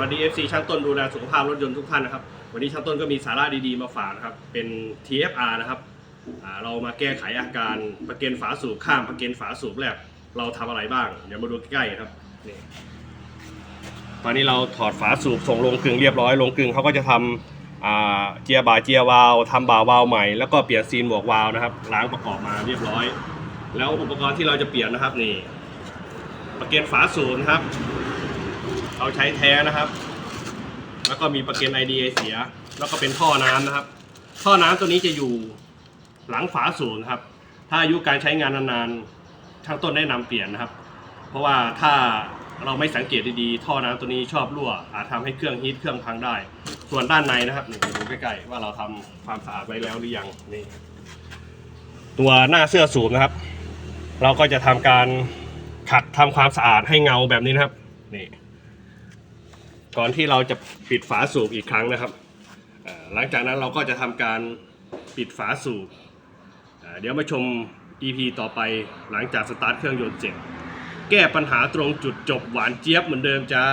วัสดี FC ช่างต้นดูแลสุขภาพรถยนต์ทุกท่านนะครับ วันนี้ช่างต้นก็มีสาระดีๆมาฝากนะครับ เป็น TFR นะครับเรามาแก้ไขอาการประเกนฝาสูบข้ามประเกนฝาสูบแรกเราทำอะไรบ้าง เดี๋ยวมาดูใกล้ๆครับนี่ตอนนี้เราถอดฝาสูบส่งลงกลึงเรียบร้อยลงกลึงเขาก็จะทำอ่าเจียบาเจียวาล์วทำบาวาล์วใหม่แล้วก็เปลี่ยนซีนหมวกวาล์วนะครับล้างประกอบมาเรียบร้อย แล้วอุปกรณ์ที่เราจะเปลี่ยนนะครับนี่ประเกนฝาสูบนะครับ เราใช้แท้นะครับ แล้วก็มีประเก็น IDA เสีย แล้วก็เป็นท่อน้ำนะครับ ท่อน้ำตัวนี้จะอยู่หลังฝาสูบนะครับ ถ้าอายุการใช้งานนานๆช่างต้นแนะนำเปลี่ยนนะครับ เพราะว่าถ้าเราไม่สังเกตดีๆ ท่อน้ำตัวนี้ชอบรั่ว อาจทำให้เครื่องฮีทเครื่องพังได้ ส่วนด้านในนะครับนี่ดูใกล้ๆว่าเราทำความสะอาดไว้แล้วหรือยังนี่ตัวหน้าเสื้อสูบนะครับ เราก็จะทำการขัดทำความสะอาดให้เงาแบบนี้นะครับนี่ ก่อนที่เราจะปิดฝาสูบอีกครั้งนะครับ หลังจากนั้นเราก็จะทำการปิดฝาสูบ เดี๋ยวมาชม EP ต่อไปหลังจากสตาร์ทเครื่องยนต์เสร็จ แก้ปัญหาตรงจุดจบหวานเจี๊ยบเหมือนเดิมจ้า